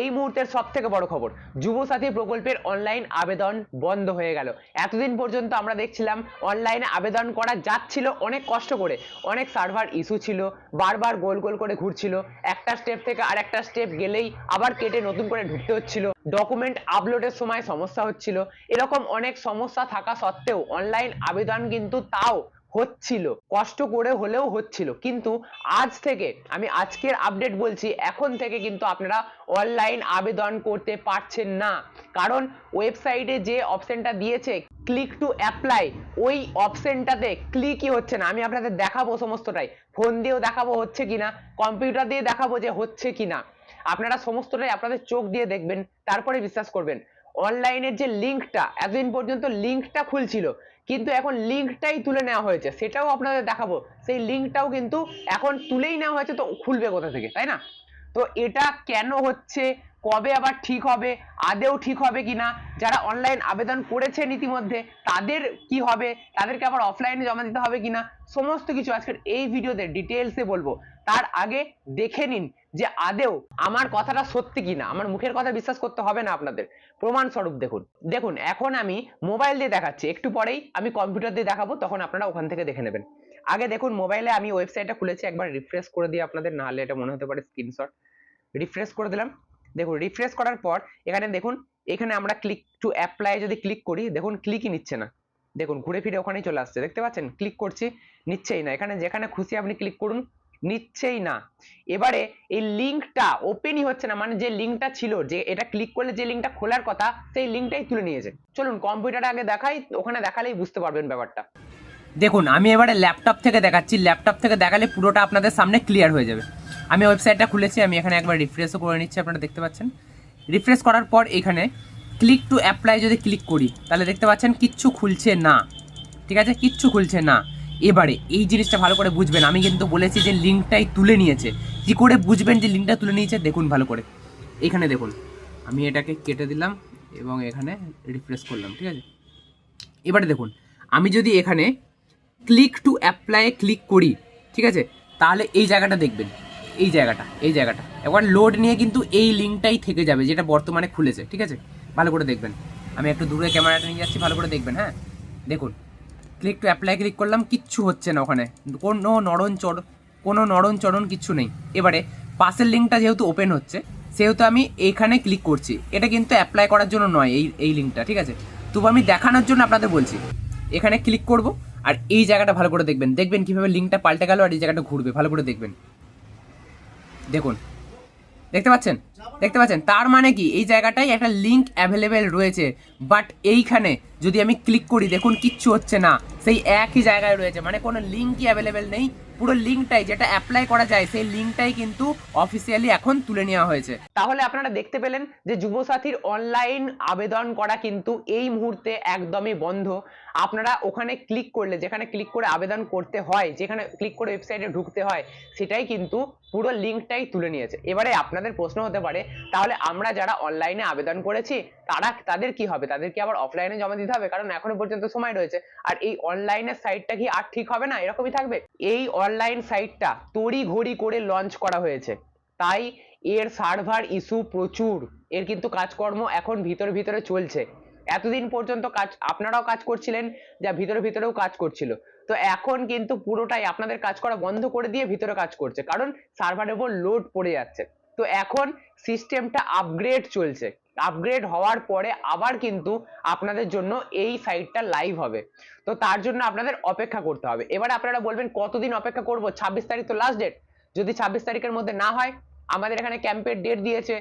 এই মুহূর্তের সব থেকে বড় খবর, যুবসাথী প্রকল্পের অনলাইন আবেদন বন্ধ হয়ে গেল। এতদিন পর্যন্ত আমরা দেখছিলাম অনলাইনে আবেদন করা যাচ্ছিল, অনেক কষ্ট করে। অনেক সার্ভার ইস্যু ছিল, বারবার গোল গোল করে ঘুরছিল। একটা স্টেপ থেকে আর একটা স্টেপ গেলেই আবার কেটে নতুন করে ঢুকতে হচ্ছিল। ডকুমেন্ট আপলোডের সময় সমস্যা হচ্ছিল। এরকম অনেক সমস্যা থাকা সত্ত্বেও অনলাইন আবেদন কিন্তু তাও হচ্ছিল, কষ্ট করে হলেও হচ্ছিল। কিন্তু আজ থেকে আমি আজকের আপডেট বলছি, এখন থেকে কিন্তু আপনারা অনলাইন আবেদন করতে পারছেন না। কারণ ওয়েবসাইটে যে অপশনটা দিয়েছে ক্লিক টু অ্যাপ্লাই ওই অপশনটাতে ক্লিকই হচ্ছে না। আমি আপনাদের দেখাবো সমস্তটাই। ফোন দিয়েও দেখাবো হচ্ছে কিনা কম্পিউটার দিয়ে দেখাবো যে হচ্ছে কিনা। আপনারা সমস্তটাই আপনাদের চোখ দিয়ে দেখবেন, তারপরে বিশ্বাস করবেন। অনলাইনের যে লিঙ্কটা এতদিন পর্যন্ত লিঙ্কটা খুলছিল, কিন্তু এখন লিঙ্কটাই তুলে নেওয়া হয়েছে। সেটাও আপনাদের দেখাবো। সেই লিঙ্কটাও কিন্তু এখন তুলেই নেওয়া হয়েছে, তো খুলবে কোথা থেকে, তাই না? তো এটা কেন হচ্ছে? কবে আবার ঠিক হবে আদেও ঠিক হবে কিনা, যারা অনলাইন আবেদন করেছেন ইতিমধ্যে, তাদের কি হবে, তাদেরকে আবার অফলাইনে জমা দিতে হবে কিনা, সমস্ত কিছু আজকের এই ভিডিওতে ডিটেলসে বলব। তার আগে দেখে নিন যে আদেও আমার কথাটা সত্যি কিনা, আমার মুখের কথা বিশ্বাস করতে হবে না আপনাদের। প্রমাণ স্বরূপ দেখুন। দেখুন, এখন আমি মোবাইল দিয়ে দেখাচ্ছি। একটু পরেই আমি কম্পিউটার দিয়ে দেখাবো, তখন আপনারা ওখান থেকে দেখে নেবেন। আগে দেখুন মোবাইলে আমি ওয়েবসাইটটা খুলেছি, একবার রিফ্রেশ করে দিই আপনাদের নাহলে এটা মনে হতে পারে স্ক্রিনশট রিফ্রেশ করে দিলাম। দেখুন রিফ্রেশ করার পর এখানে দেখুন, এখানে আমরা ক্লিক টু অ্যাপ্লাই যদি ক্লিক করি, দেখুন ক্লিকই নিচ্ছে না। দেখুন, ঘুরে ফিরে ওখানেই চলে আসছে, দেখতে পাচ্ছেন? ক্লিক করছি, নিচ্ছেই না। এখানে যেখানে খুশি আপনি ক্লিক করুন, নিচ্ছেই না। এবারে এই লিঙ্কটা ওপেনই হচ্ছে না মানে যে লিঙ্কটা ছিল, যে এটা ক্লিক করলে যে লিঙ্কটা খোলার কথা, সেই লিঙ্কটাই তুলে নিয়েছে চলুন কম্পিউটারে আগে দেখাই, ওখানে দেখালেই বুঝতে পারবেন ব্যাপারটা। দেখুন, আমি এবারে ল্যাপটপ থেকে দেখাচ্ছি। ল্যাপটপ থেকে দেখালে পুরোটা আপনাদের সামনে ক্লিয়ার হয়ে যাবে। আমি ওয়েবসাইটটা খুলেছি, আমি এখানে একবার রিফ্রেশও করে নিচ্ছি, আপনারা দেখতে পাচ্ছেন। রিফ্রেশ করার পর এখানে ক্লিক টু অ্যাপ্লাই যদি ক্লিক করি, তাহলে দেখতে পাচ্ছেন কিচ্ছু খুলছে না। ঠিক আছে? কিচ্ছু খুলছে না। এবারে এই জিনিসটা ভালো করে বুঝবেন। আমি কিন্তু বলেছি যে লিঙ্কটাই তুলে নিয়েছে। কি করে বুঝবেন যে লিঙ্কটা তুলে নিয়েছে? দেখুন ভালো করে। এখানে দেখুন, আমি এটাকে কেটে দিলাম এবং এখানে রিফ্রেশ করলাম, ঠিক আছে? এবারে দেখুন, আমি যদি এখানে ক্লিক টু অ্যাপ্লাই ক্লিক করি, ঠিক আছে? তাহলে এই জায়গাটা দেখবেন। এই জায়গাটা এই জায়গাটা। একবার লোড নিয়ে কিন্তু এই লিঙ্কটাই থেকে যাবে, যেটা বর্তমানে খুলেছে, ঠিক আছে? ভালো করে দেখবেন। আমি একটু দূরে ক্যামেরাটা নিয়ে যাচ্ছি, ভালো করে দেখবেন হ্যাঁ? দেখুন ক্লিক টু অ্যাপ্লাই ক্লিক করলাম, কিচ্ছু হচ্ছে না ওখানে। কোনো নড়ন চড় কোনো নড়ন চড়ন কিচ্ছু নেই। এবারে, পাশের লিঙ্কটা যেহেতু ওপেন হচ্ছে, সেহেতু আমি এখানে ক্লিক করছি। এটা কিন্তু অ্যাপ্লাই করার জন্য নয় এই এই লিঙ্কটা ঠিক আছে? তবু আমি দেখানোর জন্য আপনাদের বলছি, এখানে ক্লিক করব, আর এই জায়গাটা ভালো করে দেখবেন। দেখবেন কীভাবে লিঙ্কটা পাল্টে গেল আর এই জায়গাটা ঘুরবে, ভালো করে দেখবেন। দেখুন। দেখতে পাচ্ছেন? দেখতে পাচ্ছেন? তার মানে কি? এই জায়গাটায় একটা লিঙ্ক অ্যাভেলেবেল রয়েছে। বাট এইখানে যদি আমি ক্লিক করি, দেখুন কিচ্ছু হচ্ছে না। সেই একই জায়গায় রয়েছে। মানে কোনো লিঙ্কই অ্যাভেলেবেল নেই। পুরো লিঙ্কটাই যেটা অ্যাপ্লাই করা যায়, সেই লিঙ্কটাই কিন্তু অফিসিয়ালি এখন তুলে নেওয়া হয়েছে। তাহলে আপনারা দেখতে পেলেন যে যুবসাথীর অনলাইন আবেদন করা কিন্তু এই মুহূর্তে একদমই বন্ধ। আপনারা ওখানে ক্লিক করলে, যেখানে ক্লিক করে আবেদন করতে হয়, যেখানে ক্লিক করে ওয়েবসাইটে ঢুকতে হয়, সেটাই কিন্তু পুরো লিঙ্কটাই তুলে নিয়েছে। এবারে আপনাদের প্রশ্ন হতে পারে, তাহলে আমরা যারা অনলাইনে আবেদন করেছি, তারা, তাদের কি হবে? তাদের কি আবার অফলাইনে জমা দিতে হবে? কারণ এখনও পর্যন্ত সময় রয়েছে। আর এই অনলাইনের সাইটটা কি আর ঠিক হবে না? এরকমই থাকবে? এই অনলাইন সাইটটা তড়ি ঘড়ি করে লঞ্চ করা হয়েছে। তাই এর সার্ভার ইস্যু প্রচুর। এর কিন্তু কাজকর্ম এখন ভিতরে ভিতরে চলছে। এতদিন পর্যন্ত কাজ, আপনারাও কাজ করছিলেন যা ভিতরে ভিতরেও কাজ করছিল। তো এখন কিন্তু পুরোটাই আপনাদের কাজ করা বন্ধ করে দিয়ে ভিতরে কাজ করছে। কারণ সার্ভারের উপর লোড পড়ে যাচ্ছে। তো এখন সিস্টেমটা আপগ্রেড চলছে। আপগ্রেড হওয়ার পরে আবার কিন্তু আপনাদের জন্য এই সাইটটা লাইভ হবে। তো তার জন্য আপনাদের অপেক্ষা করতে হবে। এবার আপনারা বলবেন, কতদিন অপেক্ষা করব? ছাব্বিশ তারিখ তো লাস্ট ডেট যদি ছাব্বিশ তারিখের মধ্যে না হয়, আমাদের এখানে ক্যাম্পের ডেট দিয়েছে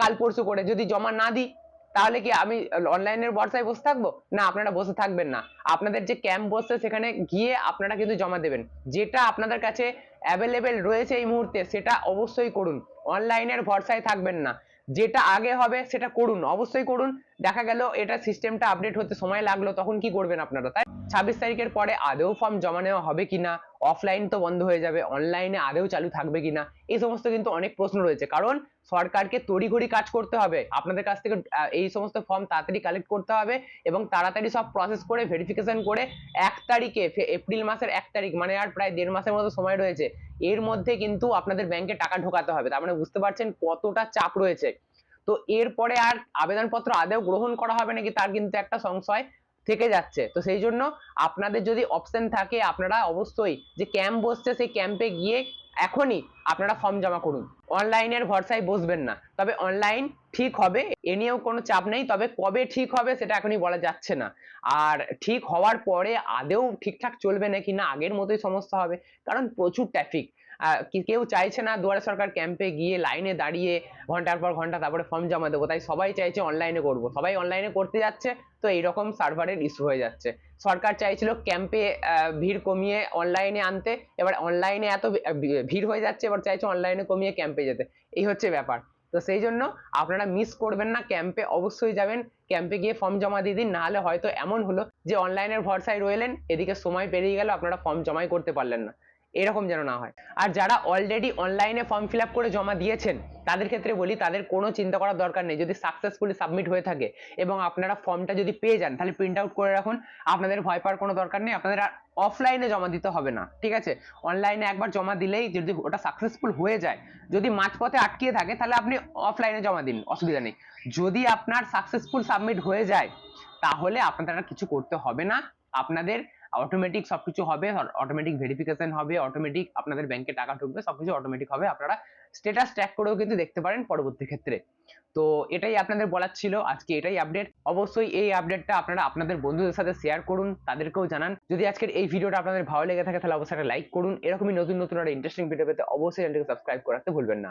কাল পরশু করে। যদি জমা না দিই তাহলে কি আমি অনলাইনের ভরসায় বসে থাকব? না, আপনারা বসে থাকবেন না। আপনাদের যে ক্যাম্প বসছে, সেখানে গিয়ে আপনারা কিন্তু জমা দেবেন। যেটা আপনাদের কাছে অ্যাভেলেবেল রয়েছে এই মুহূর্তে, সেটা অবশ্যই করুন। অনলাইনের ভরসায় থাকবেন না। যেটা আগে হবে, সেটা করুন। অবশ্যই করুন। দেখা গেল, এটা সিস্টেমটা আপডেট হতে সময় লাগল, তখন কি করবেন আপনারা, তাই ছাব্বিশ তারিখের পরে আদেও ফর্ম জমা নেওয়া হবে কিনা? অফলাইন তো বন্ধ হয়ে যাবে অনলাইনে আদেও চালু থাকবে কিনা? এই সমস্ত কিন্তু অনেক প্রশ্ন রয়েছে। কারণ সরকারকে তড়িঘড়ি কাজ করতে হবে। আপনাদের কাছ থেকে এই সমস্ত ফর্ম তাড়াতাড়ি কালেক্ট করতে হবে এবং তাড়াতাড়ি সব প্রসেস করে ভেরিফিকেশন করে এক তারিখে এপ্রিল মাসের এক তারিখ মানে আর প্রায় দেড় মাসের মতো সময় রয়েছে। এর মধ্যে কিন্তু আপনাদের ব্যাংকে টাকা ঢোকাতে হবে। তার মানে বুঝতে পারছেন কতটা চাপ রয়েছে। তো এরপরে আর আবেদনপত্র আদেও গ্রহণ করা হবে নাকি, তার কিন্তু একটা সংশয়। থেকে যাচ্ছে। তো সেই জন্য আপনাদের যদি অপশন থাকে, আপনারা অবশ্যই যে ক্যাম্প বসছে সেই ক্যাম্পে গিয়ে এখনই আপনারা ফর্ম জমা করুন। অনলাইনের ভরসায় বসবেন না। তবে অনলাইন ঠিক হবে, এ নিয়েও কোনো চাপ নেই। তবে কবে ঠিক হবে সেটা এখনই বলা যাচ্ছে না। আর ঠিক হওয়ার পরে আদেও ঠিকঠাক চলবে নাকি না আগের মতোই সমস্যা হবে। কারণ প্রচুর ট্রাফিক কেউ চাইছে না দুয়ারে সরকার ক্যাম্পে গিয়ে লাইনে দাঁড়িয়ে ঘণ্টার পর ঘণ্টা তারপরে ফর্ম জমা দেবো। তাই সবাই চাইছে অনলাইনে করব। সবাই অনলাইনে করতে যাচ্ছে, তো এইরকম সার্ভারের ইস্যু হয়ে যাচ্ছে। সরকার চাইছিল ক্যাম্পে ভিড় কমিয়ে অনলাইনে আনতে। এবার অনলাইনে এত ভিড় হয়ে যাচ্ছে, এবার চাইছে অনলাইনে কমিয়ে ক্যাম্পে যেতে। এই হচ্ছে ব্যাপার। তো সেই জন্য আপনারা মিস করবেন না ক্যাম্পে অবশ্যই যাবেন। ক্যাম্পে গিয়ে ফর্ম জমা দিয়ে দিন, নাহলে হয়তো এমন হলো যে অনলাইনের ভরসায় রইলেন, এদিকে সময় পেরিয়ে গেল, আপনারা ফর্ম জমাই করতে পারলেন না। এরকম যেন না হয়। আর যারা অলরেডি অনলাইনে ফর্ম ফিল করে জমা দিয়েছেন, তাদের ক্ষেত্রে বলি, তাদের কোনো চিন্তা করার দরকার নেই। যদি সাকসেসফুলি সাবমিট হয়ে থাকে এবং আপনারা ফর্মটা যদি পেয়ে যান, তাহলে প্রিন্ট আউট করে রাখুন। আপনাদের ভয় পাওয়ার কোনো দরকার নেই। আপনাদের আর অফলাইনে জমা দিতে হবে না। ঠিক আছে? অনলাইনে একবার জমা দিলেই যদি ওটা সাকসেসফুল হয়ে যায়, যদি মাঝপথে আটকিয়ে থাকে, তাহলে আপনি অফলাইনে জমা দিন। অসুবিধা নেই। যদি আপনার সাকসেসফুল সাবমিট হয়ে যায়, তাহলে আপনাদের আর কিছু করতে হবে না। আপনাদের অটোমেটিক সবকিছু হবে অটোমেটিক ভেরিফিকেশন হবে অটোমেটিক আপনাদের ব্যাংকে টাকা ঢুকবে, সবকিছু অটোমেটিক হবে। আপনারা স্ট্যাটাস ট্র্যাক করেও কিন্তু দেখতে পারেন পরবর্তী ক্ষেত্রে। তো এটাই আপনাদের বলার ছিল, আজকে এটাই আপডেট অবশ্যই এই আপডেটটা আপনারা আপনাদের বন্ধুদের সাথে শেয়ার করুন, তাদেরকেও জানান। যদি আজকের এই ভিডিওটা আপনাদের ভালো লেগে থাকে, তাহলে অবশ্যই একটা লাইক করুন। এরকমই নতুন নতুন একটা ইন্টারেস্টিং ভিডিও পেতে অবশ্যই চ্যানেলটিকে সাবস্ক্রাইব করাতে ভুলবেন না।